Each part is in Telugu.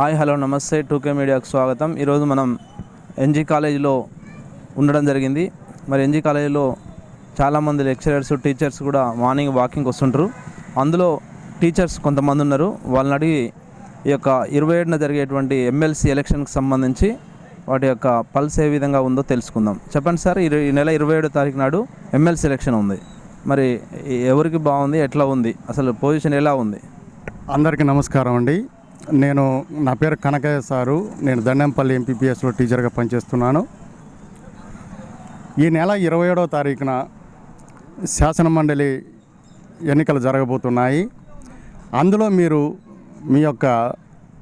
హాయ్ హలో నమస్తే. టూకే మీడియాకు స్వాగతం. ఈరోజు మనం ఎన్జీ కాలేజీలో ఉండడం జరిగింది. మరి ఎన్జీ కాలేజీలో చాలామంది లెక్చరర్స్ టీచర్స్ కూడా మార్నింగ్ వాకింగ్ వస్తుంటారు. అందులో టీచర్స్ కొంతమంది ఉన్నారు. వాళ్ళని అడిగి ఈ యొక్క ఇరవై ఏడున జరిగేటువంటి ఎమ్మెల్సీ ఎలక్షన్కి సంబంధించి వాటి యొక్క పల్స్ ఏ విధంగా ఉందో తెలుసుకుందాం. చెప్పండి సార్ ఈ ఈ నెల ఇరవై ఏడో తారీఖు నాడు ఎమ్మెల్సీ ఎలక్షన్ ఉంది. మరి ఎవరికి బాగుంది ఎట్లా ఉంది? అసలు పొజిషన్ ఎలా ఉంది? అందరికీ నమస్కారం అండి. నేను నా పేరు కనకయ్య సారు. నేను దండంపల్లి ఎంపీపీఎస్లో టీచర్గా పనిచేస్తున్నాను. ఈ నెల ఇరవై ఏడవ తారీఖున శాసనమండలి ఎన్నికలు జరగబోతున్నాయి. అందులో మీరు మీ యొక్క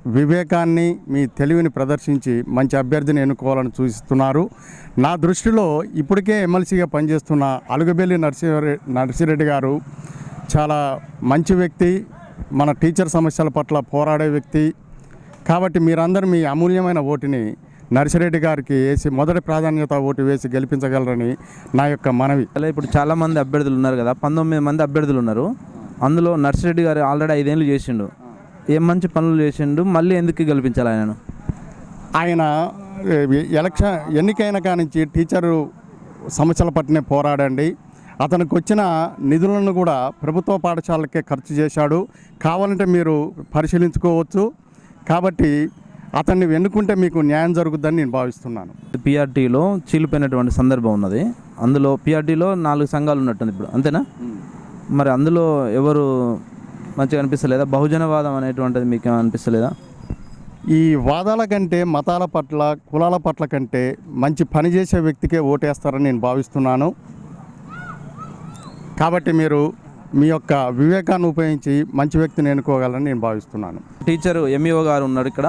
వివేకాన్ని మీ తెలివిని ప్రదర్శించి మంచి అభ్యర్థిని ఎన్నుకోవాలని సూచిస్తున్నారు నా దృష్టిలో ఇప్పటికే ఎమ్మెల్సీగా పనిచేస్తున్న అలుగబెల్లి నర్సిరెడ్డి నర్సిరెడ్డి గారు చాలా మంచి వ్యక్తి. మన టీచర్ సమస్యల పట్ల పోరాడే వ్యక్తి. కాబట్టి మీరందరూ మీ అమూల్యమైన ఓటుని నర్సిరెడ్డి గారికి వేసి మొదటి ప్రాధాన్యత ఓటు వేసి గెలిపించగలరని నా యొక్క మనవి. అలా ఇప్పుడు చాలా మంది అభ్యర్థులు ఉన్నారు కదా పంతొమ్మిది మంది అభ్యర్థులు ఉన్నారు. అందులో నర్సిరెడ్డి గారు ఆల్రెడీ ఐదేళ్ళు చేసిండు. ఏం మంచి పనులు చేసిండు మళ్ళీ ఎందుకు గెలిపించాలి ఆయనను? ఆయన ఎలక్షన్ ఎన్నికైన కానించి టీచరు సమస్యల పట్లనే పోరాడండి. అతనికి వచ్చిన నిధులను కూడా ప్రభుత్వ పాఠశాలకే ఖర్చు చేశాడు. కావాలంటే మీరు పరిశీలించుకోవచ్చు. కాబట్టి అతన్ని ఎన్నుకుంటే మీకు న్యాయం జరుగుద్దని నేను భావిస్తున్నాను. పిఆర్టీలో చీలిపోయినటువంటి సందర్భం ఉన్నది. అందులో పిఆర్టీలో నాలుగు సంఘాలు ఉన్నట్టుంది ఇప్పుడు అంతేనా? మరి అందులో ఎవరు మంచిగా అనిపిస్తలేదా? బహుజనవాదం అనేటువంటిది మీకు అనిపిస్తలేదా? ఈ వాదాల కంటే మతాల పట్ల కులాల పట్ల కంటే మంచి పని చేసే వ్యక్తికే ఓటేస్తారని నేను భావిస్తున్నాను. కాబట్టి మీరు మీ యొక్క వివేకాన్ని ఉపయోగించి మంచి వ్యక్తిని ఎన్నుకోగలని నేను భావిస్తున్నాను. టీచర్ ఎంఈఓ గారు ఉన్నారు ఇక్కడ.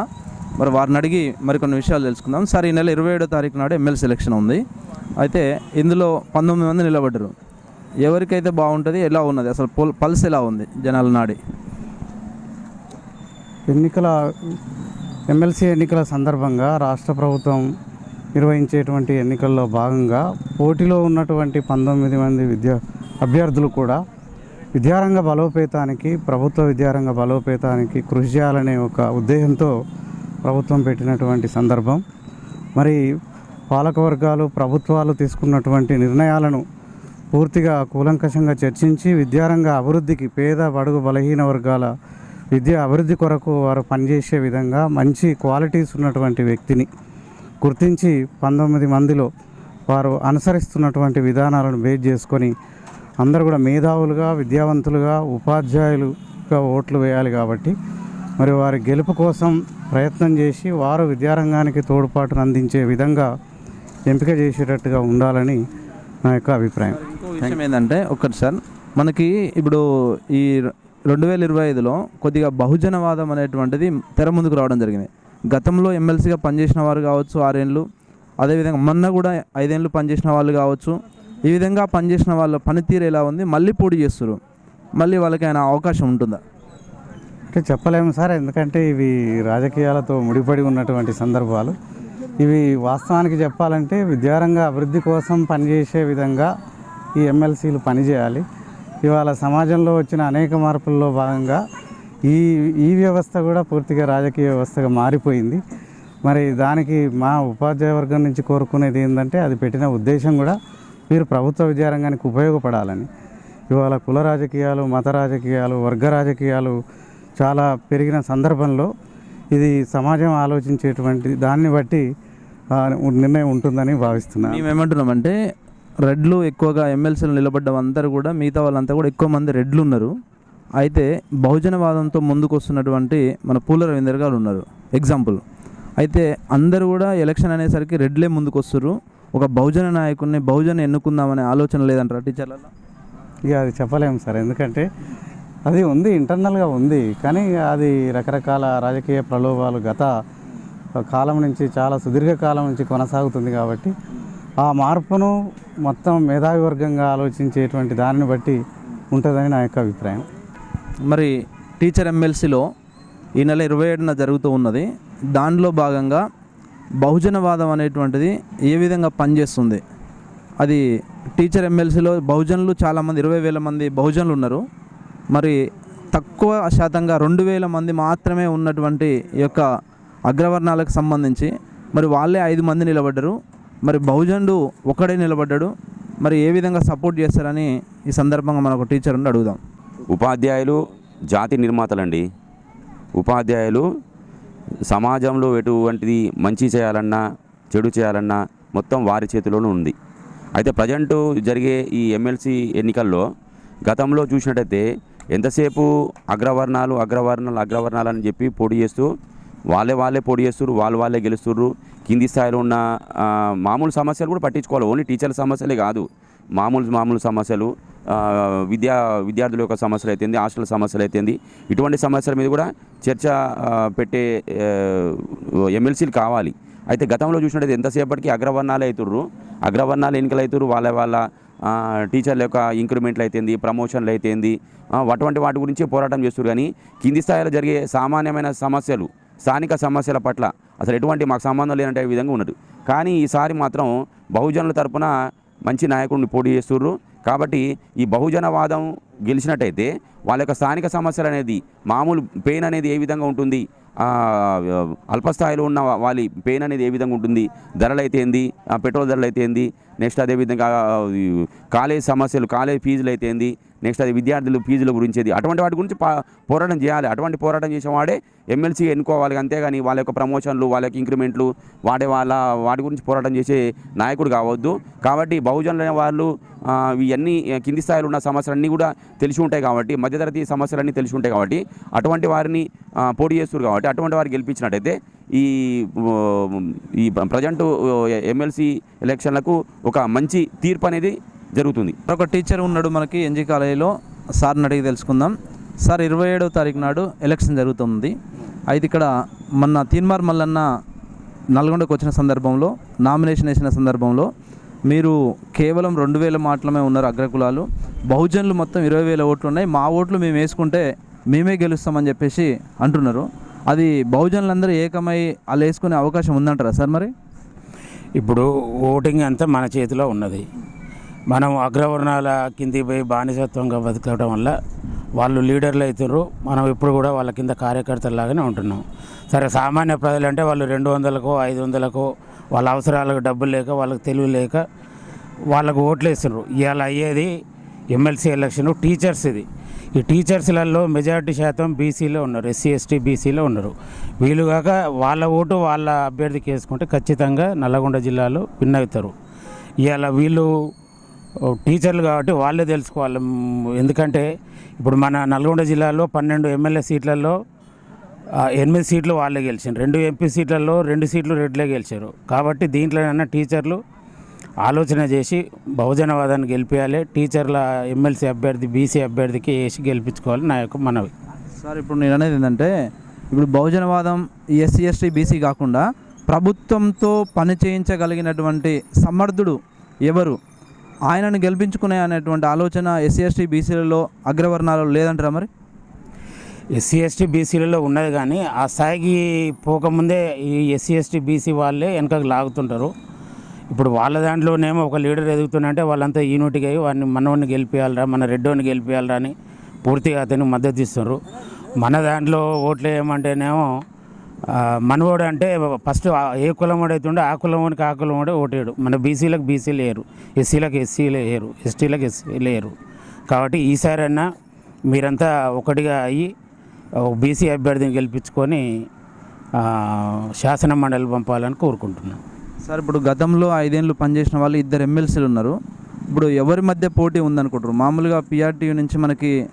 మరి వారిని అడిగి మరికొన్ని విషయాలు తెలుసుకుందాం. సార్ ఈ నెల ఇరవై ఏడో తారీఖు నాడు ఎమ్మెల్సీ ఎలక్షన్ ఉంది. అయితే ఇందులో పంతొమ్మిది మంది నిలబడ్డారు. ఎవరికైతే బాగుంటుంది ఎలా ఉన్నది? అసలు పొల్ పల్స్ ఎలా ఉంది జనాల నాడి? ఎన్నికల ఎమ్మెల్సీ ఎన్నికల సందర్భంగా రాష్ట్ర ప్రభుత్వం నిర్వహించేటువంటి ఎన్నికల్లో భాగంగా పోటీలో ఉన్నటువంటి పంతొమ్మిది మంది విద్యా అభ్యర్థులు కూడా విద్యారంగ బలోపేతానికి ప్రభుత్వ విద్యారంగ బలోపేతానికి కృషి చేయాలనే ఒక ఉద్దేశంతో ప్రభుత్వం పెట్టినటువంటి సందర్భం. మరి పాలకవర్గాలు ప్రభుత్వాలు తీసుకున్నటువంటి నిర్ణయాలను పూర్తిగా కూలంకషంగా చర్చించి విద్యారంగ అభివృద్ధికి పేద బడుగు బలహీన వర్గాల విద్య అభివృద్ధి కొరకు వారు పనిచేసే విధంగా మంచి క్వాలిటీస్ ఉన్నటువంటి వ్యక్తిని గుర్తించి పంతొమ్మిది మందిలో వారు అనుసరిస్తున్నటువంటి విధానాలను బేస్ చేసుకొని అందరూ కూడా మేధావులుగా విద్యావంతులుగా ఉపాధ్యాయులుగా ఓట్లు వేయాలి కాబట్టి మరి వారి గెలుపు కోసం ప్రయత్నం చేసి వారు విద్యారంగానికి తోడ్పాటును అందించే విధంగా ఎంపిక చేసేటట్టుగా ఉండాలని నా యొక్క అభిప్రాయం. ఇంకో విషయం ఏంటంటే ఒక్కటి సార్ మనకి ఇప్పుడు ఈ రెండు వేల ఇరవై ఐదులో కొద్దిగా బహుజనవాదం అనేటువంటిది తెర ముందుకు రావడం జరిగింది. గతంలో ఎమ్మెల్సీగా పనిచేసిన వారు కావచ్చు ఆరేళ్ళు అదేవిధంగా మొన్న కూడా ఐదేళ్ళు పనిచేసిన వాళ్ళు కావచ్చు ఈ విధంగా పనిచేసిన వాళ్ళ పనితీరు ఎలా ఉంది? మళ్ళీ పోటీ చేస్తారు మళ్ళీ వాళ్ళకి ఆయన అవకాశం ఉంటుందా? అంటే చెప్పలేము సార్. ఎందుకంటే ఇవి రాజకీయాలతో ముడిపడి ఉన్నటువంటి సందర్భాలు. ఇవి వాస్తవానికి చెప్పాలంటే విద్యారంగ అభివృద్ధి కోసం పనిచేసే విధంగా ఈ ఎమ్మెల్సీలు పనిచేయాలి. ఇవాళ సమాజంలో వచ్చిన అనేక మార్పుల్లో భాగంగా ఈ ఈ వ్యవస్థ కూడా పూర్తిగా రాజకీయ వ్యవస్థగా మారిపోయింది. మరి దానికి మా ఉపాధ్యాయ వర్గం నుంచి కోరుకునేది ఏంటంటే అది పెట్టిన ఉద్దేశం కూడా మీరు ప్రభుత్వ విద్యారంగానికి ఉపయోగపడాలని. ఇవాళ కుల రాజకీయాలు మత రాజకీయాలు వర్గ రాజకీయాలు చాలా పెరిగిన సందర్భంలో ఇది సమాజం ఆలోచించేటువంటి దాన్ని బట్టి నిర్ణయం ఉంటుందని భావిస్తున్నాను మేము ఏమంటున్నామంటే రెడ్లు ఎక్కువగా ఎమ్మెల్సీలు నిలబడ్డ అందరూ కూడా మిగతా వాళ్ళంతా కూడా ఎక్కువ మంది రెడ్లు ఉన్నారు. అయితే బహుజనవాదంతో ముందుకు వస్తున్నటువంటి మన పూల రవీందర్ గారు ఉన్నారు. ఎగ్జాంపుల్ అయితే అందరూ కూడా ఎలక్షన్ అనేసరికి రెడ్లే ముందుకు వస్తారు ఒక బహుజన నాయకుడిని బహుజన ఎన్నుకుందామనే ఆలోచన లేదంటారా టీచర్లలో? ఇక అది చెప్పలేము సార్. ఎందుకంటే అది ఉంది ఇంటర్నల్గా ఉంది. కానీ అది రకరకాల రాజకీయ ప్రలోభాలు గత కాలం నుంచి చాలా సుదీర్ఘ కాలం నుంచి కొనసాగుతుంది కాబట్టి ఆ మార్పును మొత్తం మేధావి వర్గంగా ఆలోచించేటువంటి దానిని బట్టి ఉంటుందని నా యొక్క అభిప్రాయం. మరి టీచర్ ఎమ్మెల్సీలో ఈ నెల ఇరవై ఏడున జరుగుతూ ఉన్నది. దానిలో భాగంగా బహుజనవాదం అనేటువంటిది ఏ విధంగా పనిచేస్తుంది? అది టీచర్ ఎమ్మెల్సీలో బహుజనులు చాలామంది ఇరవై వేల మంది బహుజనులు ఉన్నారు. మరి తక్కువ శాతంగా రెండు వేల మంది మాత్రమే ఉన్నటువంటి ఈ యొక్క అగ్రవర్ణాలకు సంబంధించి మరి వాళ్ళే ఐదు మంది నిలబడ్డారు. మరి బహుజనుడు ఒక్కడే నిలబడ్డాడు. మరి ఏ విధంగా సపోర్ట్ చేస్తారని ఈ సందర్భంగా మనకు టీచర్ ఉండి అడుగుదాం. ఉపాధ్యాయులు జాతి నిర్మాతలండి. ఉపాధ్యాయులు సమాజంలో ఎటువంటిది మంచి చేయాలన్నా చెడు చేయాలన్నా మొత్తం వారి చేతిలోనే ఉంది. అయితే ప్రజెంట్ జరిగే ఈ ఎమ్మెల్సీ ఎన్నికల్లో గతంలో చూసినట్టయితే ఎంతసేపు అగ్రవర్ణాలు అగ్రవర్ణాలు అగ్రవర్ణాలు అని చెప్పి పోటీ చేస్తూ వాళ్ళే వాళ్ళే పోటీ చేస్తున్నారు వాళ్ళు వాళ్ళే గెలుస్తున్నారు కింది స్థాయిలో ఉన్న మామూలు సమస్యలు కూడా పట్టించుకోవాలి. ఓన్లీ టీచర్ల సమస్యలే కాదు. మామూలు మామూలు సమస్యలు. విద్యా విద్యార్థుల యొక్క సమస్యలు అయితేంది హాస్టల్ సమస్యలు అయితేంది ఇటువంటి సమస్యల మీద కూడా చర్చ పెట్టే ఎమ్మెల్సీలు కావాలి. అయితే గతంలో చూసినట్టయితే ఎంతసేపటికి అగ్రవర్ణాలు అవుతుర్రు అగ్రవర్ణాలు ఎన్నికలు అవుతుర్రు వాళ్ళ వాళ్ళ టీచర్ల యొక్క ఇంక్రిమెంట్లు అయితేంది ప్రమోషన్లు అయితేంది అటువంటి వాటి గురించి పోరాటం చేస్తారు కానీ కింది స్థాయిలో జరిగే సామాన్యమైన సమస్యలు స్థానిక సమస్యల పట్ల అసలు ఎటువంటి మాకు సంబంధం లేనంటే విధంగా ఉన్నది. కానీ ఈసారి మాత్రం బహుజనుల తరపున మంచి నాయకుడిని పోటీ చేస్తుర్రు. కాబట్టి ఈ బహుజనవాదం గెలిచినట్టయితే వాళ్ళ యొక్క స్థానిక సమస్యలు అనేది మామూలు పెయిన్ అనేది ఏ విధంగా ఉంటుంది? అల్పస్థాయిలో ఉన్న వాళ్ళ పెయిన్ అనేది ఏ విధంగా ఉంటుంది? ధరలు అయితే ఏంది? ఆ, పెట్రోల్ ధరలు అయితే ఏంది? నెక్స్ట్ అదేవిధంగా కాలేజ్ సమస్యలు కాలేజ్ ఫీజులు అయితే ఏంది? నెక్స్ట్ అది విద్యార్థులు ఫీజుల గురించేది. అటువంటి వాటి గురించి పోరాటం చేయాలి. అటువంటి పోరాటం చేసేవాడే ఎమ్మెల్సీ ఎన్నుకోవాలి అంతేగాని వాళ్ళ యొక్క ప్రమోషన్లు వాళ్ళ యొక్క ఇంక్రిమెంట్లు వాడే వాళ్ళ వాటి గురించి పోరాటం చేసే నాయకుడు కావద్దు. కాబట్టి బహుజనులైన వాళ్ళు ఇవన్నీ కింది స్థాయిలో ఉన్న సమస్యలన్నీ కూడా తెలిసి ఉంటాయి కాబట్టి మధ్యతరగతి సమస్యలన్నీ తెలిసి ఉంటాయి కాబట్టి అటువంటి వారిని పోటీ చేస్తారు కాబట్టి అటువంటి వారు గెలిపించినట్టయితే ఈ ఈ ప్రజెంట్ ఎమ్మెల్సీ ఎలక్షన్లకు ఒక మంచి తీర్పు అనేది జరుగుతుంది. ఒక టీచర్ ఉన్నాడు మనకి ఎన్జీ కాలేజీలో. సార్ని అడిగి తెలుసుకుందాం. సార్ ఇరవై ఏడవ తారీఖు నాడు ఎలక్షన్ జరుగుతుంది. అయితే ఇక్కడ మొన్న తీన్మార్ మల్లన్న నల్గొండకు వచ్చిన సందర్భంలో నామినేషన్ వేసిన సందర్భంలో మీరు కేవలం రెండు వేల మాటలమే ఉన్నారు అగ్రకులాలు. బహుజనులు మొత్తం ఇరవై వేల ఓట్లు ఉన్నాయి. మా ఓట్లు మేము వేసుకుంటే మేమే గెలుస్తామని చెప్పేసి అంటున్నారు. అది బహుజనులందరూ ఏకమై వాళ్ళు వేసుకునే అవకాశం ఉందంటారా సార్ మరి? ఇప్పుడు ఓటింగ్ అంతా మన చేతిలో ఉన్నది. మనం అగ్రవర్ణాల కింది పోయి బానిసత్వంగా బతకడం వల్ల వాళ్ళు లీడర్లు అవుతున్నారు మనం ఇప్పుడు కూడా వాళ్ళ కింద కార్యకర్తలాగానే ఉంటున్నాం. సరే సామాన్య ప్రజలంటే వాళ్ళు రెండు వందలకో ఐదు వందలకో వాళ్ళ అవసరాలకు డబ్బులు లేక వాళ్ళకి తెలివి లేక వాళ్ళకు ఓట్లు వేస్తున్నారు ఇవాళ అయ్యేది ఎమ్మెల్సీ ఎలక్షన్ టీచర్స్ ఇది. ఈ టీచర్స్లలో మెజారిటీ శాతం బీసీలో ఉన్నారు. ఎస్సీ ఎస్టీ బీసీలో ఉన్నారు. వీలుగాక కాక వాళ్ళ ఓటు వాళ్ళ అభ్యర్థికి వేసుకుంటే ఖచ్చితంగా నల్లగొండ జిల్లాలో విన్ అవుతారు. ఇవాళ వీళ్ళు టీచర్లు కాబట్టి వాళ్ళే తెలుసుకోవాలి. ఎందుకంటే ఇప్పుడు మన నల్గొండ జిల్లాలో పన్నెండు ఎమ్మెల్యే సీట్లలో ఎనిమిది సీట్లు వాళ్ళే గెలిచారు రెండు ఎంపీ సీట్లలో రెండు సీట్లు రెడ్లే గెలిచారు. కాబట్టి దీంట్లోనైనా టీచర్లు ఆలోచన చేసి బహుజనవాదాన్ని గెలిపించాలి టీచర్ల ఎమ్మెల్సీ అభ్యర్థి బీసీ అభ్యర్థికి వేసి గెలిపించుకోవాలి నా యొక్క మనవి. సార్ ఇప్పుడు నేను అనేది ఏంటంటే ఇప్పుడు బహుజనవాదం ఎస్సీ ఎస్టీ బీసీ కాకుండా ప్రభుత్వంతో పని చేయించగలిగినటువంటి సమర్థుడు ఎవరు? ఆయనను గెలిపించుకునే అనేటువంటి ఆలోచన ఎస్సీ ఎస్టీ బీసీలలో అగ్రవర్ణాలలో లేదంటారా మరి? ఎస్సీ ఎస్టీ బీసీలలో ఉన్నది కానీ ఆ స్థాయికి పోకముందే ఈ ఎస్సీ ఎస్టీ బీసీ వాళ్ళే వెనకకు లాగుతుంటారు. ఇప్పుడు వాళ్ళ దాంట్లోనేమో ఒక లీడర్ ఎదుగుతుందంటే వాళ్ళంతా యూనిట్గా అయ్యి వాడిని మనవాడిని గెలిపియాలరా మన రెడ్డోని గెలిపియాలరా అని పూర్తిగా అతనికి మద్దతు ఇస్తున్నారు మన దాంట్లో ఓట్లు ఏమంటేనేమో మనవాడు అంటే ఫస్ట్ ఏ కులం వాడు ఆ కులం వాడికి ఆ కులం వాడే మన బీసీలకు బీసీలు వేయరు ఎస్సీలకు ఎస్సీలు వేయరు ఎస్టీలకు ఎస్సీలు వేయరు కాబట్టి ఈసారైనా మీరంతా ఒకటిగా అయ్యి బీసీ అభ్యర్థిని గెలిపించుకొని శాసన మండలి పంపాలని కోరుకుంటున్నాను సార్ ఇప్పుడు గతంలో ఐదేళ్ళు పనిచేసిన వాళ్ళు ఇద్దరు ఎమ్మెల్సీలు ఉన్నారు. ఇప్పుడు ఎవరి మధ్య పోటీ ఉందనుకుంటారు మామూలుగా పిఆర్టీ నుంచి మనకి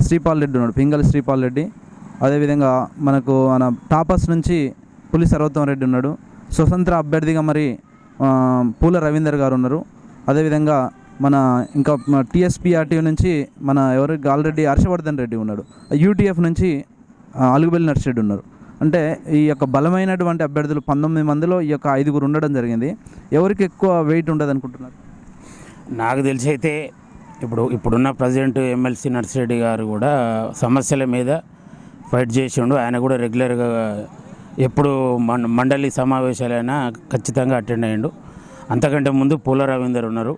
శ్రీపాల్ రెడ్డి ఉన్నాడు పింగళి శ్రీపాల్ రెడ్డి. అదేవిధంగా మనకు మన టాపర్స్ నుంచి పులి సర్వోత్తమ రెడ్డి ఉన్నాడు. స్వతంత్ర అభ్యర్థిగా మరి పూల రవీందర్ గారు ఉన్నారు. అదేవిధంగా మన ఇంకా టీఎస్పీఆర్టీ నుంచి మన ఎవరు ఆల్రెడీ హర్షవర్ధన్ రెడ్డి ఉన్నాడు. యూటీఎఫ్ నుంచి అలుగుబెల్లి నర్సిరెడ్డి ఉన్నారు. అంటే ఈ యొక్క బలమైనటువంటి అభ్యర్థులు పంతొమ్మిది మందిలో ఈ యొక్క ఐదుగురు ఉండడం జరిగింది. ఎవరికి ఎక్కువ వెయిట్ ఉండదు అనుకుంటున్నారు నాకు తెలిసి అయితే ఇప్పుడు ఇప్పుడున్న ప్రజెంట్ ఎమ్మెల్సీ నర్సిరెడ్డి గారు కూడా సమస్యల మీద ఫైట్ చేసిండు. ఆయన కూడా రెగ్యులర్గా ఎప్పుడు మండలి సమావేశాలైనా ఖచ్చితంగా అటెండ్ అయ్యిండు. అంతకంటే ముందు పూల రవీందర్ ఉన్నారు.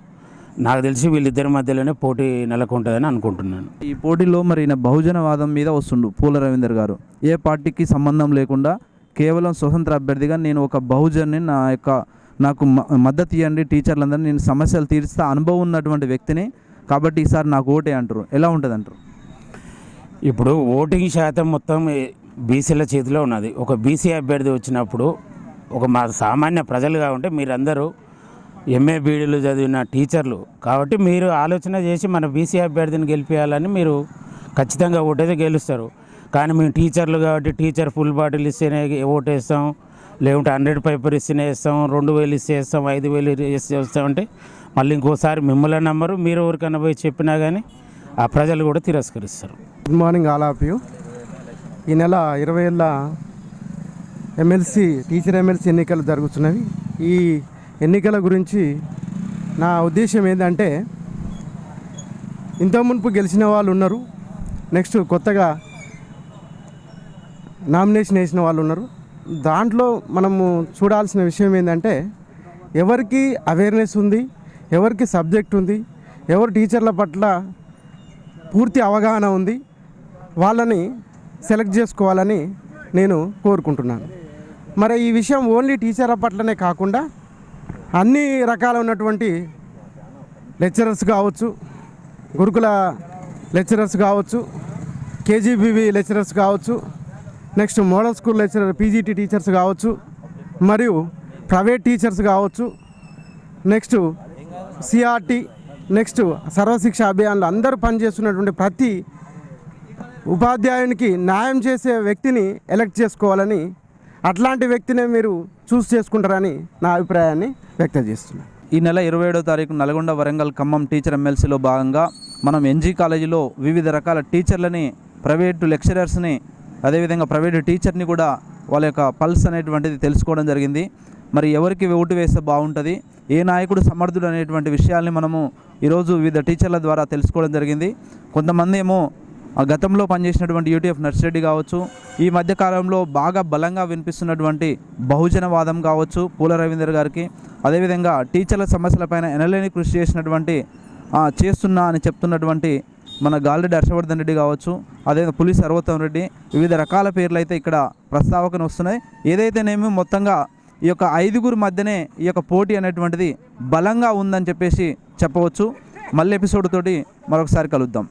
నాకు తెలిసి వీళ్ళిద్దరి మధ్యలోనే పోటీ నెలకొంటుందని అనుకుంటున్నాను. ఈ పోటీలో మరి ఈయన బహుజనవాదం మీద వస్తుండు పూల రవీందర్ గారు. ఏ పార్టీకి సంబంధం లేకుండా కేవలం స్వతంత్ర అభ్యర్థిగా నేను ఒక బహుజన్ని నా యొక్క నాకు మ- మద్దతు ఇవ్వండి టీచర్లందరూ నేను సమస్యలు తీరుస్తా అనుభవం ఉన్నటువంటి వ్యక్తిని. కాబట్టి ఈసారి నాకు ఓటే అంటారు ఎలా ఉంటుంది అంటారు ఇప్పుడు ఓటింగ్ శాతం మొత్తం బీసీల చేతిలో ఉన్నది. ఒక బీసీ అభ్యర్థి వచ్చినప్పుడు ఒక మా సామాన్య ప్రజలుగా ఉంటే మీరందరూ ఎంఏ బీడీలు చదివిన టీచర్లు. కాబట్టి మీరు ఆలోచన చేసి మన బీసీ అభ్యర్థిని గెలిపించాలని మీరు ఖచ్చితంగా ఓటైతే గెలుస్తారు. కానీ మేము టీచర్లు కాబట్టి టీచర్ ఫుల్ బాటిల్ ఇస్తేనే ఓటేస్తాం. లేకుంటే హండ్రెడ్ పేపర్ ఇస్తేనే వేస్తాం రెండు వేలు ఇస్తే వేస్తాం ఐదు వేలు ఇస్తే వేస్తామంటే మళ్ళీ ఇంకోసారి మిమ్మల్ని నమ్మరు. మీరు ఎవరికైనా పోయి చెప్పినా కానీ ఆ ప్రజలు కూడా తిరస్కరిస్తారు. Good morning all of you ఈ నెల ఇరవై ఏళ్ళ ఎమ్మెల్సీ టీచర్ ఎమ్మెల్సీ ఎన్నికలు జరుగుతున్నవి. ఈ ఎన్నికల గురించి నా ఉద్దేశం ఏంటంటే ఇంత మునుపు గెలిచిన వాళ్ళు ఉన్నారు. నెక్స్ట్ కొత్తగా నామినేషన్ వేసిన వాళ్ళు ఉన్నారు. దాంట్లో మనము చూడాల్సిన విషయం ఏంటంటే ఎవరికి అవేర్నెస్ ఉంది ఎవరికి సబ్జెక్ట్ ఉంది ఎవరు టీచర్ల పట్ల పూర్తి అవగాహన ఉంది వాళ్ళని సెలెక్ట్ చేసుకోవాలని నేను కోరుకుంటున్నాను. మరి ఈ విషయం ఓన్లీ టీచర్ పట్లనే కాకుండా అన్ని రకాల ఉన్నటువంటి లెక్చరర్స్ కావచ్చు గురుకుల లెక్చరర్స్ కావచ్చు కేజీబీవి లెక్చరర్స్ కావచ్చు next model school lecturer PGT teachers కావచ్చు మరియు ప్రైవేట్ టీచర్స్ కావచ్చు నెక్స్ట్ సిఆర్టీ నెక్స్ట్ సర్వశిక్ష అభియాన్లో అందరూ పనిచేస్తున్నటువంటి ప్రతి ఉపాధ్యాయునికి న్యాయం చేసే వ్యక్తిని ఎలక్ట్ చేసుకోవాలని అట్లాంటి వ్యక్తినే మీరు చూస్ చేసుకుంటారని నా అభిప్రాయాన్ని వ్యక్తం చేస్తున్నాను. ఈ నెల ఇరవై ఏడో తారీఖు నల్గొండ వరంగల్ ఖమ్మం టీచర్ ఎమ్మెల్సీలో భాగంగా మనం ఎన్జీ కాలేజీలో వివిధ రకాల టీచర్లని ప్రైవేటు లెక్చరర్స్ని అదేవిధంగా ప్రైవేటు టీచర్ని కూడా వాళ్ళ యొక్క పల్స్ అనేటువంటిది తెలుసుకోవడం జరిగింది. మరి ఎవరికి ఓటు వేస్తే బాగుంటుంది ఏ నాయకుడు సమర్థుడు అనేటువంటి విషయాల్ని మనము ఈరోజు వివిధ టీచర్ల ద్వారా తెలుసుకోవడం జరిగింది. కొంతమంది ఏమో గతంలో పనిచేసినటువంటి యూటీఎఫ్ నర్సిరెడ్డి కావచ్చు ఈ మధ్యకాలంలో బాగా బలంగా వినిపిస్తున్నటువంటి బహుజనవాదం కావచ్చు పూల రవీందర్ గారికి. అదేవిధంగా టీచర్ల సమస్యలపైన ఎనలేని కృషి చేసినటువంటి చేస్తున్నా అని చెప్తున్నటువంటి మన గాలిరెడ్డి హర్షవర్ధన్ రెడ్డి కావచ్చు అదే పులి సర్వోత్తమ్ రెడ్డి వివిధ రకాల పేర్లు అయితే ఇక్కడ ప్రస్తావకన వస్తున్నాయి. ఏదైతేనేమి మొత్తంగా ఈ యొక్క ఐదుగురు మధ్యనే ఈ యొక్క పోటీ అనేటువంటిది బలంగా ఉందని చెప్పేసి చెప్పవచ్చు. మళ్ళీ ఎపిసోడ్ తోటి మరొకసారి కలుద్దాం.